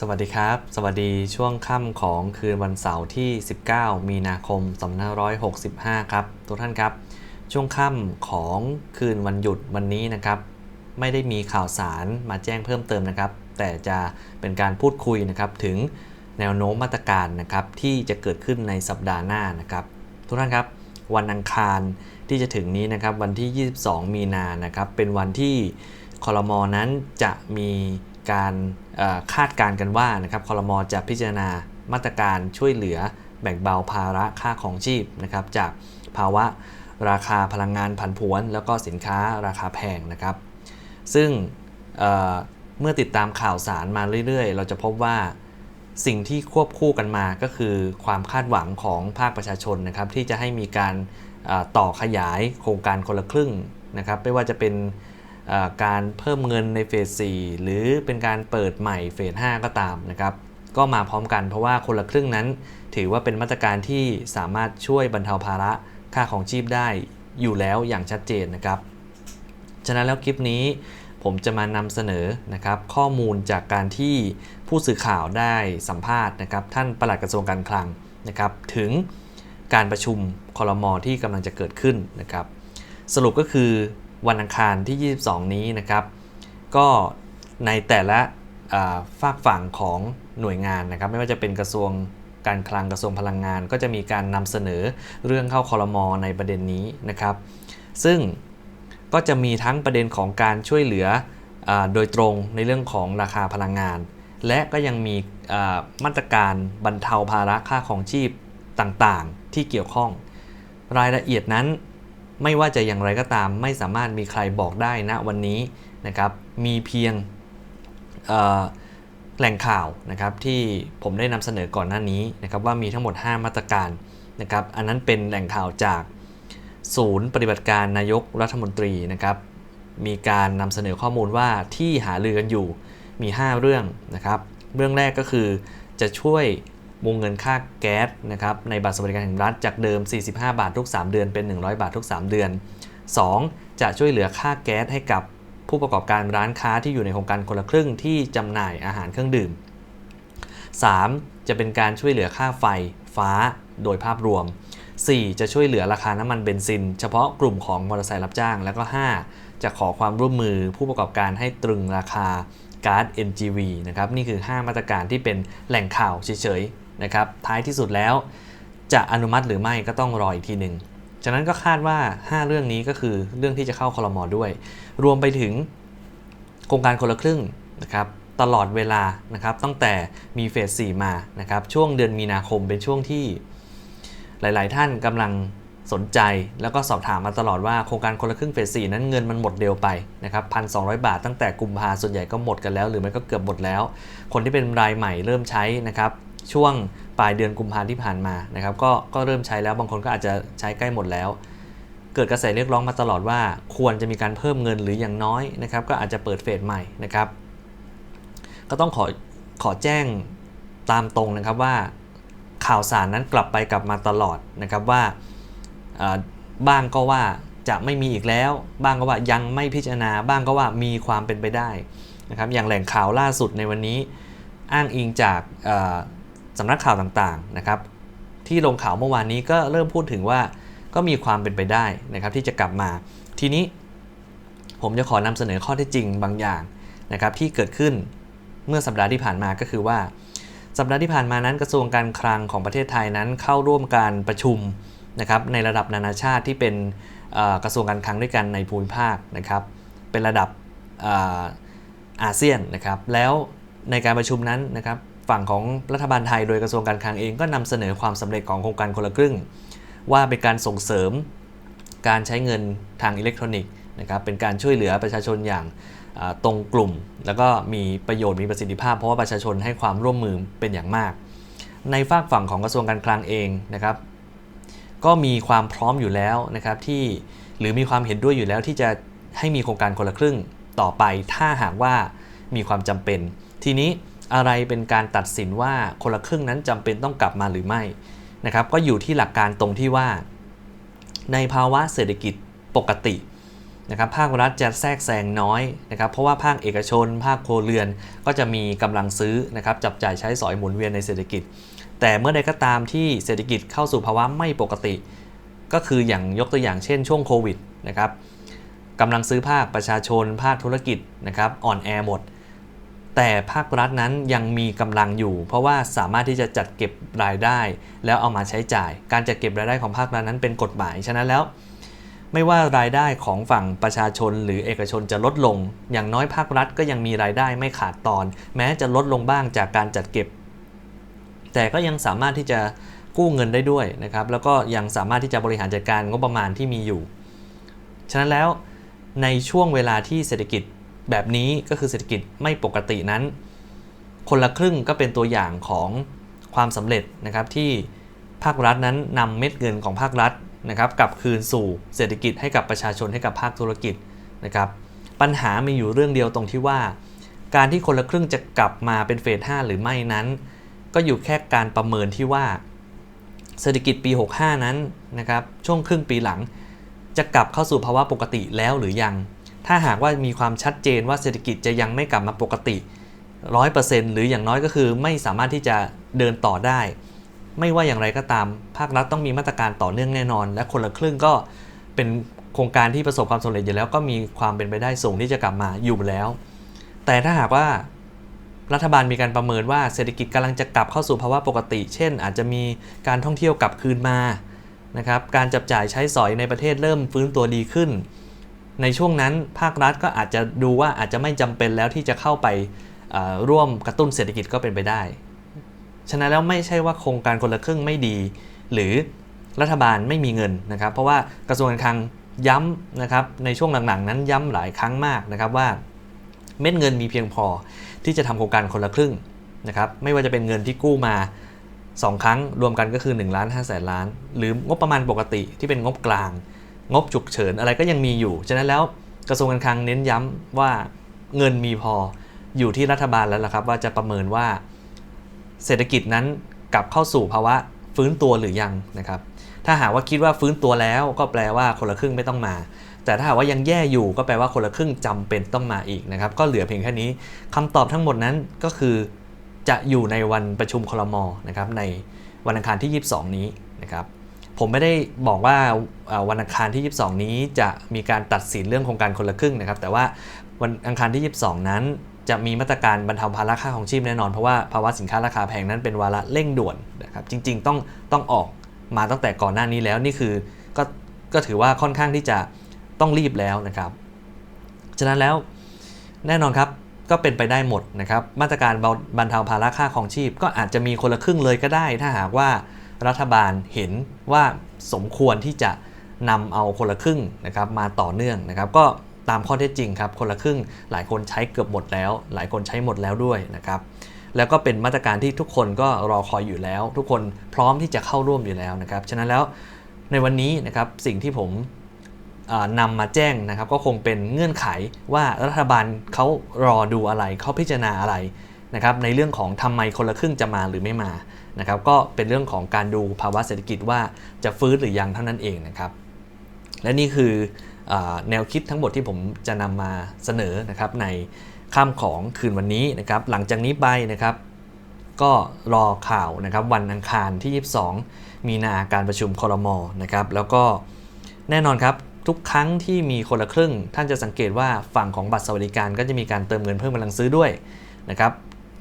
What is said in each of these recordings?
สวัสดีครับ สวัสดีช่วงค่ำของคืนวันเสาร์ที่ 19 มีนาคม 2565 ครับ ทุกท่านครับ ช่วงค่ำของคืนวันหยุดวันนี้นะครับ ไม่ได้มีข่าวสารมาแจ้งเพิ่มเติมนะครับ แต่จะเป็นการพูดคุยนะครับถึงแนวโน้มมาตรการนะครับที่จะเกิดขึ้นในสัปดาห์หน้านะครับ ทุกท่านครับ วันอังคารที่จะถึงนี้นะครับวันที่ 22 มีนานะครับเป็นวันที่คอรมอนั้นจะมี การคาดการณ์กันว่านะครับคอรมอจะพิจารณามาตรการช่วยเหลือแบ่งเบาภาระค่าของชีพนะครับจากภาวะราคาพลังงานผันผวน แล้วก็สินค้าราคาแพงนะครับ ซึ่งเเมื่อติดตามข่าวสารมาเรื่อยๆ เราจะพบว่าสิ่งที่ควบคู่กันมาก็คือความคาดหวังของภาคประชาชนนะครับที่จะให้มีการต่อขยายโครงการคนละครึ่งนะครับไม่ว่าจะเป็น การเพิ่มเงินในเฟส 4 หรือเป็นการเปิดใหม่เฟส 5 ก็ตามนะครับก็มาพร้อมกันเพราะว่าคนละครึ่งนั้น ถือว่าเป็นมาตรการที่สามารถช่วยบรรเทาภาระค่าของชีพได้อยู่แล้วอย่างชัดเจนนะครับ ฉะนั้นแล้วคลิปนี้ผมจะมานำเสนอนะครับข้อมูลจากการที่ผู้สื่อข่าวได้สัมภาษณ์นะครับท่านปลัดกระทรวงการคลังนะครับถึงการประชุมคอรมอที่กำลังจะเกิดขึ้นนะครับสรุปก็คือ วันอังคารที่ 22 นี้นะครับ ก็ในแต่ละฝากฝั่งของหน่วยงานนะครับ ไม่ว่าจะเป็นกระทรวงการคลังกระทรวงพลังงาน ก็จะมีการนำเสนอเรื่องเข้าคอรมอในประเด็นนี้นะครับ ซึ่งก็จะมีทั้งประเด็นของการช่วยเหลืออโดยตรงในเรื่องของราคาพลังงาน และก็ยังมีมาตรการบรรเทาภาระค่าของชีพต่างๆ ที่เกี่ยวข้อง รายละเอียดนั้น ไม่ว่าจะอย่างไรก็ตาม ไม่สามารถมีใครบอกได้ณวันนี้นะครับ มีเพียงแหล่งข่าวนะครับที่ผมได้นำเสนอก่อนหน้านี้นะครับว่ามีทั้งหมด 5 มาตรการนะครับอันนั้นเป็นแหล่งข่าวจากศูนย์ปฏิบัติการนายกรัฐมนตรีนะครับมีการนำเสนอข้อมูลว่าที่หารือกันอยู่มี 5 เรื่องนะครับ เรื่องแรกก็คือจะช่วย วงเงินค่าแก๊สนะครับในบัตรสวัสดิการแห่งรัฐจากเดิม 45 บาททุก 3 เดือนเป็น 100 บาททุก 3 เดือน 2. จะช่วยเหลือค่าแก๊สให้กับผู้ประกอบการร้านค้าที่อยู่ในโครงการคนละครึ่งที่จำหน่ายอาหารเครื่องดื่ม 3. จะเป็นการช่วยเหลือค่าไฟฟ้าโดยภาพรวม 4. จะช่วยเหลือราคาน้ำมันเบนซิน เฉพาะกลุ่มของมอเตอร์ไซค์รับจ้าง แล้วก็ 5. จะขอความร่วมมือผู้ประกอบการให้ตรึงราคาก๊าซ NGV นะครับ นี่คือ 5 มาตรการที่เป็นแหล่งข่าวเฉยๆ นะครับท้ายที่สุดแล้ว จะอนุมัติหรือไม่ก็ต้องรออีกทีหนึ่งฉะนั้นก็คาดว่า 5 เรื่องนี้ก็คือเรื่องที่จะเข้าคลมอด้วย รวมไปถึงโครงการคนละครึ่งนะครับตลอดเวลานะครับตั้งแต่มีเฟส 4 มานะครับช่วงเดือนมีนาคมเป็นช่วงที่หลาย ๆ ท่านกำลังสนใจแล้วก็สอบถามมาตลอดว่าโครงการคนละครึ่งเฟส 4 นั้นเงินมันหมดเร็วไปนะครับพันสบาทตั้งแต่กุมภาส่วนใหญ่ก็หมดกันแล้ว หรือไม่ก็เกือบหมดแล้ว คนที่เป็นรายใหม่เริ่มใช้นะครับ ช่วงปลายเดือนกุมภาพันธ์ที่ผ่านมานะครับก็ก็เริ่มใช้แล้วบางคนก็อาจจะใช้ใกล้หมดแล้ว เกิดกระแสเรียกร้องมาตลอดว่า ควรจะมีการเพิ่มเงินหรืออย่างน้อยนะครับก็อาจจะเปิดเฟสใหม่นะครับ ก็ต้องขอขอแจ้งตามตรงนะครับว่าข่าวสารนั้นกลับไปกลับมาตลอดนะครับว่าบ้างก็ว่าจะไม่มีอีกแล้ว บ้างก็ว่ายังไม่พิจารณา บ้างก็ว่ามีความเป็นไปได้นะครับอย่างแหล่งข่าวล่าสุดในวันนี้ อ้างอิงจาก สำนักข่าวต่างๆนะครับที่ลงข่าวเมื่อวานนี้ก็เริ่มพูดถึงว่าก็มีความเป็นไปได้นะครับที่จะกลับมา ทีนี้ผมจะขอนำเสนอข้อเท็จจริงบางอย่างนะครับที่เกิดขึ้นเมื่อสัปดาห์ที่ผ่านมาก็คือว่า สัปดาห์ที่ผ่านมานั้นกระทรวงการคลังของประเทศไทยนั้นเข้าร่วมการประชุมนะครับในระดับนานาชาติที่เป็นกระทรวงการคลังด้วยกันในภูมิภาคนะครับเป็นระดับอาเซียนนะครับแล้วในการประชุมนั้นนะครับ ฝั่งของรัฐบาลไทยโดยกระทรวงการคลังเองก็นำเสนอความสำเร็จของโครงการคนละครึ่ง ว่าเป็นการส่งเสริมการใช้เงินทางอิเล็กทรอนิกส์นะครับเป็นการช่วยเหลือประชาชนอย่างตรงกลุ่ม แล้วก็มีประโยชน์มีประสิทธิภาพ เพราะว่าประชาชนให้ความร่วมมือเป็นอย่างมาก ในฝากฝั่งของกระทรวงการคลังเองนะครับ ก็มีความพร้อมอยู่แล้วนะครับที่หรือมีความเห็นด้วยอยู่แล้วที่จะให้มีโครงการคนละครึ่งต่อไป ถ้าหากว่ามีความจำเป็น ทีนี้ อะไรเป็นการตัดสินว่าคนละครึ่งนั้นจำเป็นต้องกลับมาหรือไม่นะครับ ก็อยู่ที่หลักการตรงที่ว่า ในภาวะเศรษฐกิจปกตินะครับภาครัฐจะแทรกแซงน้อยนะครับ เพราะว่าภาคเอกชน ภาคโครวเรือนก็จะมีกำลังซื้อนะครับจับจ่ายใช้สอยหมุนเวียนในเศรษฐกิจ แต่เมื่อใดก็ตามที่เศรษฐกิจเข้าสู่ภาวะไม่ปกติ ก็คืออย่างยกตัวอย่างเช่นช่วงโควิดนะครับกำลังซื้อภาคประชาชน ภาคธุรกิจนะครับอ่อนแอหมด แต่ภาครัฐนั้นยังมีกำลังอยู่ เพราะว่าสามารถที่จะจัดเก็บรายได้ แล้วเอามาใช้จ่าย การจัดเก็บรายได้ของภาครัฐนั้นเป็นกฎหมายฉะนั้นแล้ว ไม่ว่ารายได้ของฝั่งประชาชนหรือเอกชนจะลดลง อย่างน้อยภาครัฐก็ยังมีรายได้ไม่ขาดตอน แม้จะลดลงบ้างจากการจัดเก็บ แต่ก็ยังสามารถที่จะกู้เงินได้ด้วยนะครับแล้วก็ยังสามารถที่จะบริหารจัดการงบประมาณที่มีอยู่ ฉะนั้นแล้วในช่วงเวลาที่เศรษฐกิจ แบบนี้ก็คือเศรษฐกิจไม่ปกตินั้น คนละครึ่งก็เป็นตัวอย่างของความสำเร็จนะครับที่ภาครัฐนั้นนำเม็ดเงินของภาครัฐนะครับกลับคืนสู่เศรษฐกิจให้กับประชาชนให้กับภาคธุรกิจนะครับปัญหามีอยู่เรื่องเดียวตรงที่ว่า การที่คนละครึ่งจะกลับมาเป็นเฟส5หรือไม่นั้น ก็อยู่แค่การประเมินที่ว่า เศรษฐกิจปี 65 นั้นนะครับช่วงครึ่งปีหลัง จะกลับเข้าสู่ภาวะปกติแล้วหรือยัง ถ้าหากว่ามีความชัดเจนว่าเศรษฐกิจจะยังไม่กลับมาปกติ 100%หรืออย่างน้อยก็คือไม่สามารถที่จะเดินต่อได้ ไม่ว่าอย่างไรก็ตาม ภาครัฐต้องมีมาตรการต่อเนื่องแน่นอน และคนละครึ่งก็เป็นโครงการที่ประสบความสำเร็จอยู่แล้วก็มีความเป็นไปได้สูงที่จะกลับมาอยู่แล้ว แต่ถ้าหากว่ารัฐบาลมีการประเมินว่าเศรษฐกิจกำลังจะกลับเข้าสู่ภาวะปกติ เช่น อาจจะมีการท่องเที่ยวกลับคืนมานะครับ การจับจ่ายใช้สอยในประเทศเริ่มฟื้นตัวดีขึ้น ในช่วงนั้นภาครัฐก็อาจจะดูว่าอาจจะไม่จำเป็นแล้วที่จะเข้าไปร่วมกระตุ้นเศรษฐกิจก็เป็นไปได้ ฉะนั้นแล้วไม่ใช่ว่าโครงการคนละครึ่งไม่ดี หรือรัฐบาลไม่มีเงินนะครับ เพราะว่ากระทรวงการคลังย้ำนะครับในช่วงหลังๆ นั้นย้ำหลายครั้งมากนะครับว่าเม็ดเงินมีเพียงพอที่จะทำโครงการคนละครึ่งนะครับไม่ว่าจะเป็นเงินที่กู้มา 2 ครั้งรวมกันก็คือ1ล้าน5แสนล้าน หรืองบประมาณปกติที่เป็นงบกลาง งบฉุกเฉินอะไรก็ยังมีอยู่ ฉะนั้นแล้วกระทรวงการคลังเน้นย้ำว่าเงินมีพออยู่ที่รัฐบาลแล้วล่ะครับ ว่าจะประเมินว่าเศรษฐกิจนั้นกลับเข้าสู่ภาวะฟื้นตัวหรือยังนะครับ ถ้าหากว่าคิดว่าฟื้นตัวแล้วก็แปลว่าคนละครึ่งไม่ต้องมา แต่ถ้าหากว่ายังแย่อยู่ก็แปลว่าคนละครึ่งจำเป็นต้องมาอีกนะครับ ก็เหลือเพียงแค่นี้คำตอบทั้งหมดนั้นก็คือจะอยู่ในวันประชุมคลมนะครับในวันอังคารที่ 22 นี้นะครับ ผมไม่ได้บอกว่าวันอังคารที่ 22 นี้จะมีการตัดสินเรื่องโครงการคนละครึ่งนะครับ แต่ว่าวันอังคารที่ 22 นั้น จะมีมาตรการบรรเทาภาระค่าของชีพแน่นอน เพราะว่าภาวะสินค้าราคาแพงนั้นเป็นวาระเร่งด่วนนะครับจริง ๆ ต้องต้องออกมาตั้งแต่ก่อนหน้านี้แล้วนี่คือก็ก็ถือว่าค่อนข้างที่จะต้องรีบแล้วนะครับ ฉะนั้นแล้วแน่นอนครับก็เป็นไปได้หมดนะครับ มาตรการบรรเทาภาระค่าของชีพ ก็อาจจะมีคนละครึ่งเลยก็ได้ ถ้าหากว่า รัฐบาลเห็นว่าสมควรที่จะนำเอาคนละครึ่งนะครับมาต่อเนื่องนะครับ ก็ตามข้อเท็จจริงครับ คนละครึ่งหลายคนใช้เกือบหมดแล้ว หลายคนใช้หมดแล้วด้วยนะครับแล้วก็เป็นมาตรการที่ทุกคนก็รอคอยอยู่แล้ว ทุกคนพร้อมที่จะเข้าร่วมอยู่แล้วนะครับฉะนั้นแล้วในวันนี้นะครับสิ่งที่ผมนำมาแจ้งนะครับ ก็คงเป็นเงื่อนไขว่ารัฐบาลเขารอดูอะไรเขาพิจารณาอะไร นะครับในเรื่องของทำไมคนละครึ่งจะมาหรือไม่มานะครับก็เป็นเรื่องของการดูภาวะเศรษฐกิจว่าจะฟื้นหรือยังเท่านั้นเองนะครับ และนี่คืออแนวคิดทั้งหมดที่ผมจะนำมาเสนอนะครับในค่ำของคืนวันนี้นะครับ หลังจากนี้ไปนะครับก็รอข่าวนะครับวันอังคารที่ 22 มีนาการประชุมคอรมอนะครับแล้วก็แน่นอนครับทุกครั้งที่มีคนละครึ่ง ท่านจะสังเกตว่าฝั่งของบัตรสวัสดิการก็จะมีการเติมเงินเพิ่มกำลังซื้อด้วยนะครับ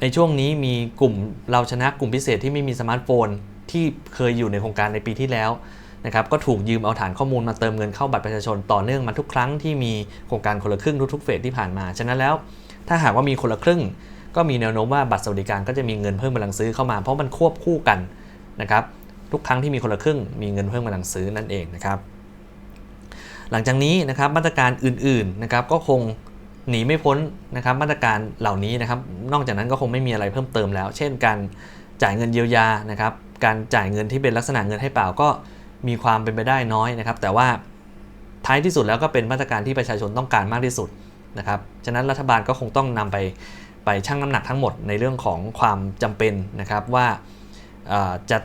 ในช่วงนี้มีกลุ่มเราชนะกลุ่มพิเศษที่ไม่มีสมาร์ทโฟนที่เคยอยู่ในโครงการในปีที่แล้วนะครับก็ถูกยืมเอาฐานข้อมูลมาเติมเงินเข้าบัตรประชาชนต่อเนื่องมาทุกครั้งที่มีโครงการคนละครึ่งทุกๆเฟสที่ผ่านมา ฉะนั้นแล้ว ถ้าหากว่ามีคนละครึ่ง ก็มีแนวโน้มว่าบัตรสวัสดิการก็จะมีเงินเพิ่มกำลังซื้อเข้ามาเพราะมันควบคู่กันนะครับทุกครั้งที่มีคนละครึ่ง มีเงินเพิ่มกำลังซื้อนั่นเองนะครับหลังจากนี้นะครับมาตรการอื่นๆนะครับก็คง หนีไม่พ้นนะครับมาตรการเหล่านี้นะครับ นอกจากนั้นก็คงไม่มีอะไรเพิ่มเติมแล้ว เช่น การจ่ายเงินเยียวยานะครับ การจ่ายเงินที่เป็นลักษณะเงินให้เปล่าก็มีความเป็นไปได้น้อยนะครับ แต่ว่าท้ายที่สุดแล้วก็เป็นมาตรการที่ประชาชนต้องการมากที่สุดนะครับ ฉะนั้นรัฐบาลก็คงต้องนำไปไปชั่งน้ำหนักทั้งหมดในเรื่องของความจำเป็นนะครับว่าจะ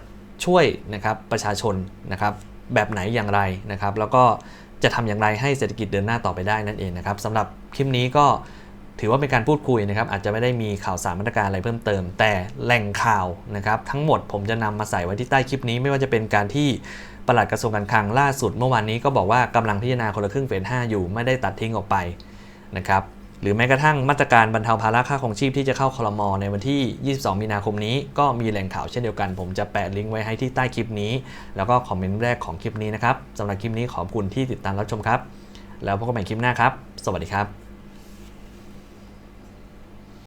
ช่วยนะครับประชาชนนะครับแบบไหนอย่างไรนะครับ แล้วก็จะทำอย่างไรให้เศรษฐกิจเดินหน้าต่อไปได้นั่นเองนะครับสำหรับคลิปนี้ก็ถือว่าเป็นการพูดคุยนะครับอาจจะไม่ได้มีข่าวสารมาตรการอะไรเพิ่มเติม แต่แหล่งข่าวนะครับทั้งหมดผมจะนำมาใส่ไว้ที่ใต้คลิปนี้ ไม่ว่าจะเป็นการที่ปลัดกระทรวงการคลังล่าสุดเมื่อวานนี้ก็บอกว่ากำลังพิจารณาคนละครึ่งเฟส5อยู่ไม่ได้ตัดทิ้งออกไปนะครับ หรือแม้กระทั่งมาตรการบรรเทาภาระค่าของชีพที่จะเข้าคลมในวันที่ 22 มีนาคมนี้ ก็มีแหล่งข่าวเช่นเดียวกัน ผมจะแปะลิงก์ไว้ให้ที่ใต้คลิปนี้ แล้วก็คอมเมนต์แรกของคลิปนี้นะครับสำหรับคลิปนี้ขอบคุณที่ติดตามรับชมครับ แล้วพบกันใหม่คลิปหน้าครับ สวัสดีครับ